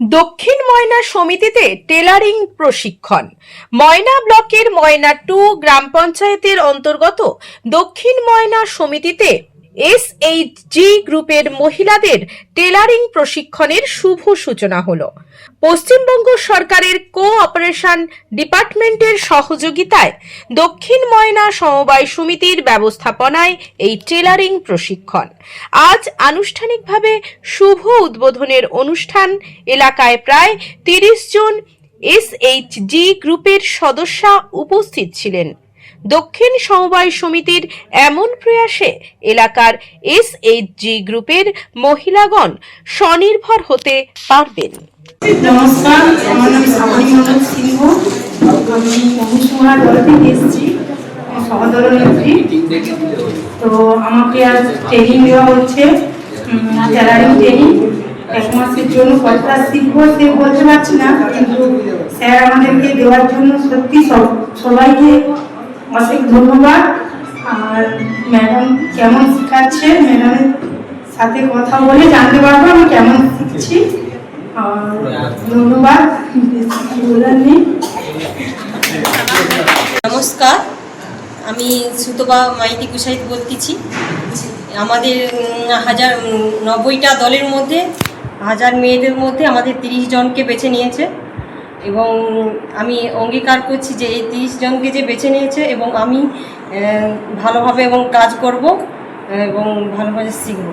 দক্ষিণ ময়না সমিতিতে টেলারিং প্রশিক্ষণ। ময়না ব্লকের ময়না টু গ্রাম পঞ্চায়েতের অন্তর্গত দক্ষিণ ময়না সমিতিতে এসএইচজি গ্রুপের মহিলাদের টেলারিং প্রশিক্ষণের শুভ সূচনা হল। পশ্চিমবঙ্গ সরকারের কোঅপারেশন ডিপার্টমেন্টের সহযোগিতায় দক্ষিণ ময়না সমবায় সমিতির ব্যবস্থাপনায় এই টেলারিং প্রশিক্ষণ। আজ আনুষ্ঠানিকভাবে শুভ উদ্বোধনের অনুষ্ঠান, এলাকায় প্রায় তিরিশ জন এসএইচজি গ্রুপের সদস্যা উপস্থিত ছিলেন। দক্ষিণ সমবায় সমিতির এমন প্রয়াসে এলাকার এসএইচজি গ্রুপের মহিলাগণ স্বনির্ভর হতে পারবেন। নমস্কার, আমার নাম শ্রাবণী সিংহ। আমি মহুসুমার দল থেকে এসেছি সহদল তো আমাকে আজ ট্রেনিং দেওয়া হচ্ছে টেলারিং ট্রেনিং এক মাসের জন্য কতটা শিখব সে বলতে পারছি না, কিন্তু স্যার আমাদেরকে দেওয়ার জন্য সত্যি সব সবাইকে অনেক ধন্যবাদ। আর ম্যাডাম কেমন শেখাচ্ছে? ম্যাডামের সাথে কথা বলে জানতে পারব আমি কেমন শিখছি। ধন্যবাদ। নমস্কার। আমি সুতবা মাইতি কুসাইত বলতেছি। আমাদের হাজার নব্বইটা দলের মধ্যে, হাজার মেয়েদের মধ্যে আমাদের তিরিশ জনকে বেছে নিয়েছে। এবং আমি অঙ্গীকার করছি যে এই তিরিশ জনকে যে বেছে নিয়েছে এবং আমি ভালোভাবে এবং কাজ করব এবং ভালোভাবে শিখব।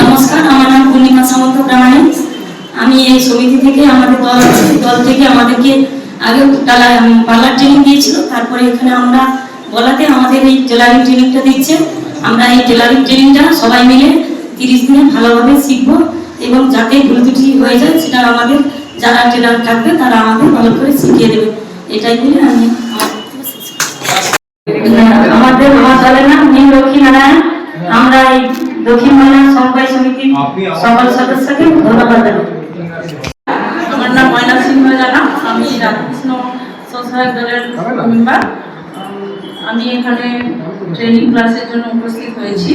নমস্কার, আমার নাম পূর্ণিমা সামন্ত প্রামাণিক। আমি এই সমিতি থেকে আমাদের দল দল থেকে আমাদেরকে আগে পার্লার ট্রেনিং দিয়েছিল। তারপরে এখানে আমরা বলাতে আমাদের এই টেলারিং ট্রেনিংটা দিচ্ছে। আমরা এই টেলারিং ট্রেনিংটা সবাই মিলে তিরিশ দিনে ভালোভাবে শিখব। এবং যাতে ভুল ত্রুটি হয়ে যায় সেটা আমাদের যারা টেলার থাকবে তারা আমাদের ভালো করে শিখিয়ে দেবে। এটাই বলে আমি। আমাদের নাম নীল লক্ষ্মী নারায়ণ আমরা এই দক্ষিণ ময়না সমবায় সমিতির সকল সদস্যকে ধন্যবাদ আমার নাম ময়না সিংহ জানা আমি রাধাকৃষ্ণ স্বসহায়ক দলের মেম্বার। আমি এখানে ট্রেনিং ক্লাসের জন্য উপস্থিত হয়েছি।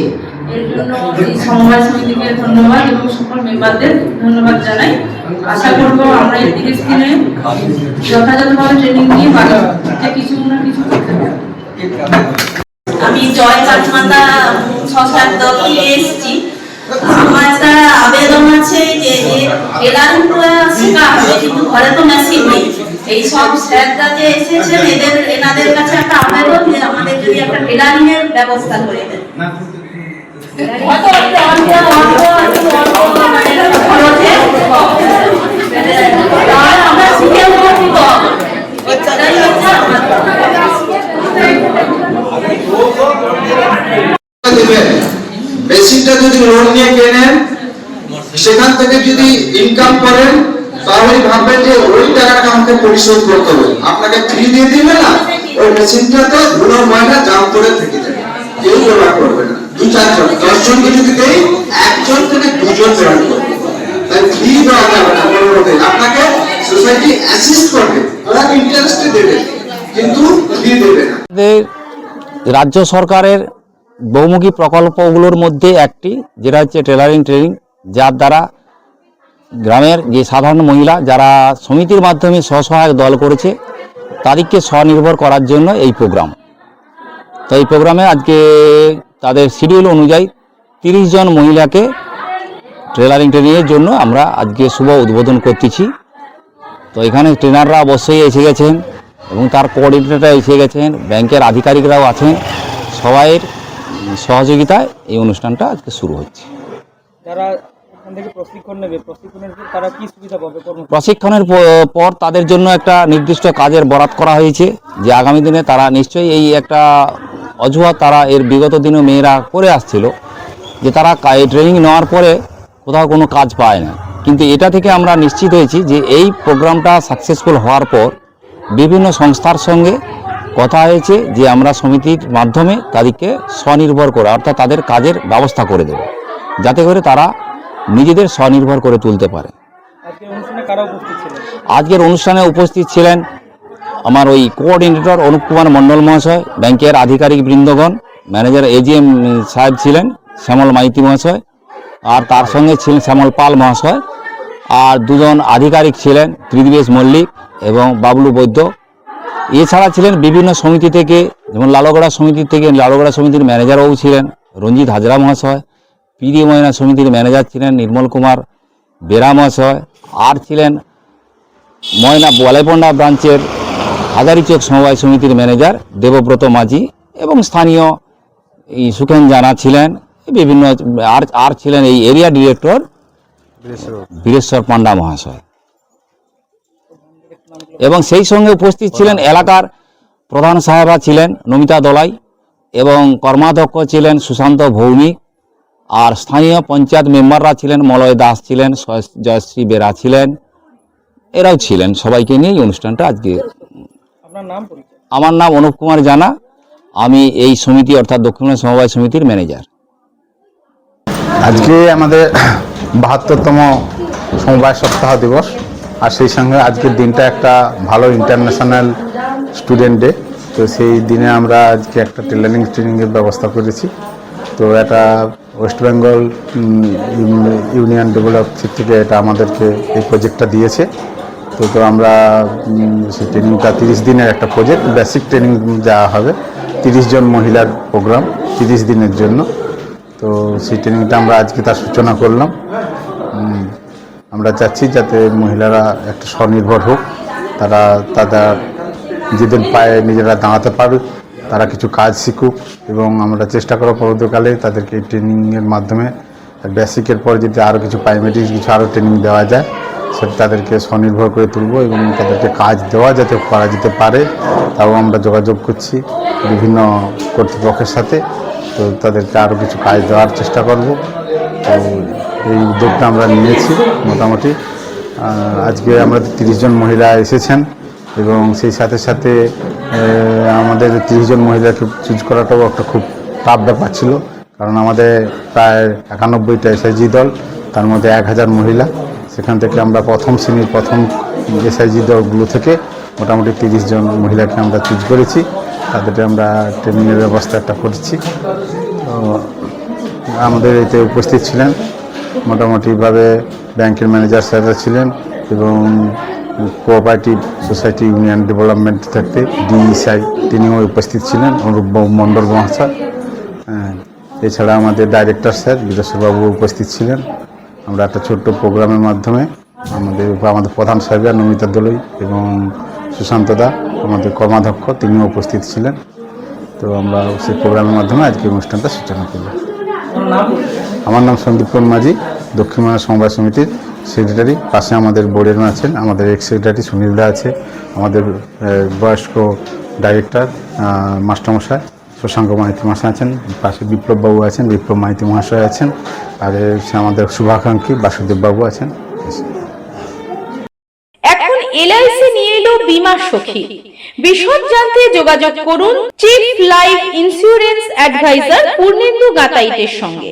সমিতিকে ধন্যবাদ ধন্যবাদ জানাই। আশা ট্রেনিং নিয়ে আমি জয় কাঠমাতা সসার দল থেকে এসেছি। আমার একটা আবেদন আছে যে কিন্তু ঘরে তো মেশিন নেই। এই সব স্যাররা যে এসেছেন, এদের, এনাদের কাছে একটা আবেদন যে আমাদের যদি একটা টেলারিং এর ব্যবস্থা করে দেন। মেশিনটা যদি লোন নিয়ে কেনেন, সেখান থেকে যদি ইনকাম করেন, তাহলে ভাববেন যে ওই টাকাটা আমাকে পরিশোধ করতে হবে। আপনাকে ফ্রি দিয়ে দিবে না, ওই মেশিনটাতে ধুলো ময়না জাম করে থেকে যাবে কেউ ব্যবহার করবে না। দু চারজন দশ জনকে যদি দেই একজন থেকে দুজন ব্যবহার করবে। রাজ্য সরকারের বহুমুখী প্রকল্পগুলোর মধ্যে একটি, যেটা হচ্ছে টেলারিং ট্রেনিং যার দ্বারা গ্রামের যে সাধারণ মহিলা, যারা সমিতির মাধ্যমে স্বসহায়ক দল করেছে, তাদেরকে স্বনির্ভর করার জন্য এই প্রোগ্রাম তো এই প্রোগ্রামে আজকে তাদের শিডিউল অনুযায়ী তিরিশ জন মহিলাকে টেলারিং ট্রেনিংয়ের জন্য আমরা আজকে শুভ উদ্বোধন করতেছি। তো এখানে ট্রেনাররা অবশ্যই এসে গেছেন এবং তার কোঅর্ডিনেটররা এসে গেছেন ব্যাংকের আধিকারিকরাও আছেন। সবাইয়ের সহযোগিতায় এই অনুষ্ঠানটা আজকে শুরু হচ্ছে। যারা এখান থেকে প্রশিক্ষণ নেবে। প্রশিক্ষণের পর তারা কি সুবিধা পাবে কর্ম প্রশিক্ষণের পর তাদের জন্য একটা নির্দিষ্ট কাজের বরাত করা হয়েছে যে আগামী দিনে তারা নিশ্চয়ই এই একটা অজুহাত তারা এর বিগত দিনে মেয়েরা করে আসছিল যে তারা এই ট্রেনিং নেওয়ার পরে কোথাও কোনো কাজ পায় না। কিন্তু এটা থেকে আমরা নিশ্চিত হয়েছি যে এই প্রোগ্রামটা সাকসেসফুল হওয়ার পর বিভিন্ন সংস্থার সঙ্গে কথা হয়েছে যে আমরা সমিতির মাধ্যমে তাদেরকে স্বনির্ভর করে অর্থাৎ তাদের কাজের ব্যবস্থা করে দেব। যাতে করে তারা নিজেদের স্বনির্ভর করে তুলতে পারে। আজকের অনুষ্ঠানে উপস্থিত ছিলেন আমার ওই কোঅর্ডিনেটর অনুপ কুমার মণ্ডল মহাশয়, ব্যাংকের আধিকারিক বৃন্দগণ ম্যানেজার এজিএম সাহেব ছিলেন, শ্যামল মাইতি মহাশয়, আর তার সঙ্গে ছিলেন শ্যামল পাল মহাশয়, আর দুজন আধিকারিক ছিলেন ত্রিদিবেশ মল্লিক এবং বাবলু বৈদ্য। এছাড়া ছিলেন বিভিন্ন সমিতি থেকে, যেমন লালগড়া সমিতি থেকে, লালগড়া সমিতির ম্যানেজারবাবু ছিলেন রঞ্জিত হাজরা মহাশয় পিডি ময়না সমিতির ম্যানেজার ছিলেন নির্মল কুমার বেরা মহাশয়, আর ছিলেন ময়না বলাইপন্ডা ব্রাঞ্চের হাজারিচক সমবায় সমিতির ম্যানেজার দেবব্রত মাঝি এবং স্থানীয় সুখেন জানা ছিলেন, বিভিন্ন আর আর ছিলেন এই এরিয়া ডিরেক্টর বীরেশ্বর পান্ডা মহাশয়। এবং সেই সঙ্গে উপস্থিত ছিলেন এলাকার প্রধান সাহেবরা ছিলেন নমিতা দলাই এবং কর্মাধ্যক্ষ ছিলেন সুশান্ত ভৌমিক আর স্থানীয় পঞ্চায়েত মেম্বাররা ছিলেন, মলয় দাস ছিলেন, জয়শ্রী বেরা ছিলেন, এরাও ছিলেন। সবাইকে নিয়ে এই অনুষ্ঠানটা আজকে আমার নাম অনুপ কুমার জানা। আমি এই সমিতি অর্থাৎ দক্ষিণ সমবায় সমিতির ম্যানেজার। আজকে আমাদের বাহাত্তরতম সমবায় সপ্তাহ দিবস আর সেই সঙ্গে আজকের দিনটা একটা ভালো ইন্টারন্যাশনাল স্টুডেন্ট ডে তো সেই দিনে আমরা আজকে একটা টেলারিং ট্রেনিংয়ের ব্যবস্থা করেছি। তো এটা ওয়েস্ট বেঙ্গল ইউনিয়ন ডেভেলপশিপ থেকে এটা আমাদেরকে এই প্রজেক্টটা দিয়েছে। তো তো আমরা সেই ট্রেনিংটা তিরিশ দিনের একটা প্রজেক্ট বেসিক ট্রেনিং দেওয়া হবে, তিরিশ জন মহিলার প্রোগ্রাম তিরিশ দিনের জন্য। তো সেই ট্রেনিংটা আমরা আজকে তার সূচনা করলাম। আমরা চাচ্ছি যাতে মহিলারা একটা স্বনির্ভর হোক, তারা তাদের, নিজেদের পায়ে নিজেরা দাঁড়াতে পারুক, তারা কিছু কাজ শিখুক, এবং আমরা চেষ্টা করব পরবর্তীকালে তাদেরকে ট্রেনিংয়ের মাধ্যমে বেসিকের পর যদি আরও কিছু প্রাইমারি কিছু আরও ট্রেনিং দেওয়া যায় সেটা তাদেরকে স্বনির্ভর করে তুলব এবং তাদেরকে কাজ দেওয়া যাতে করা যেতে পারে, তাও আমরা যোগাযোগ করছি বিভিন্ন কর্তৃপক্ষের সাথে। তো তাদেরকে আরও কিছু কাজ দেওয়ার চেষ্টা করব। তো এই উদ্যোগটা আমরা নিয়েছি মোটামুটি। আজকে আমরা তিরিশ জন মহিলা এসেছেন এবং সেই সাথে সাথে আমাদের তিরিশ জন মহিলাকে চুজ করাটাও একটা খুব টাফ ব্যাপার ছিল। কারণ আমাদের প্রায় একানব্বইটা এসআইজি দল, তার মধ্যে এক হাজার মহিলা। সেখান থেকে আমরা প্রথম শ্রেণির প্রথম এসআইজি দলগুলো থেকে মোটামুটি তিরিশ জন মহিলাকে আমরা চুজ করেছি। তাদেরকে আমরা ট্রেনিংয়ের ব্যবস্থা একটা করছি। তো আমাদের এতে উপস্থিত ছিলেন মোটামুটিভাবে ব্যাংকের ম্যানেজার স্যাররা ছিলেন এবং কোঅপারেটিভ সোসাইটি ইউনিয়ন ডেভেলপমেন্ট থেকে ডিইসাই তিনিও উপস্থিত ছিলেন অনুরূপ মণ্ডল মহাশয়। হ্যাঁ, এছাড়া আমাদের ডাইরেক্টর স্যার বীরেশ্বরবাবু উপস্থিত ছিলেন। আমরা একটা ছোট্ট প্রোগ্রামের মাধ্যমে আমাদের আমাদের প্রধান সাহেবের নমিতা দলই এবং সুশান্ত দা, আমাদের কর্মাধ্যক্ষ, তিনিও উপস্থিত ছিলেন। তো আমরা সেই প্রোগ্রামের মাধ্যমে আজকে অনুষ্ঠানটা সূচনা করলাম। আমার নাম সন্দীপন মাঝি, দক্ষিণ বাংলা সমবায় সমিতির সেক্রেটারি। পাশে আমাদের বোর্ডের আছেন, আমাদের এক্স সেক্রেটারি সুনীল দা আছে, আমাদের বয়স্ক ডাইরেক্টর মাস্টারমশাই। শশাঙ্ক মাইতি মহাশয় আছেন, পাশে বিপ্লববাবু আছেন, বিপ্লব মাইতি মহাশয় আছেন আর আমাদের শুভাকাঙ্ক্ষী বাসুদেববাবু আছেন। এখন এলআইসি নিয়ে এলো বীমা সখী। বিশদ জানতে যোগাযোগ করুন chief life insurance adviser Purnendu গাতাইতের সঙ্গে।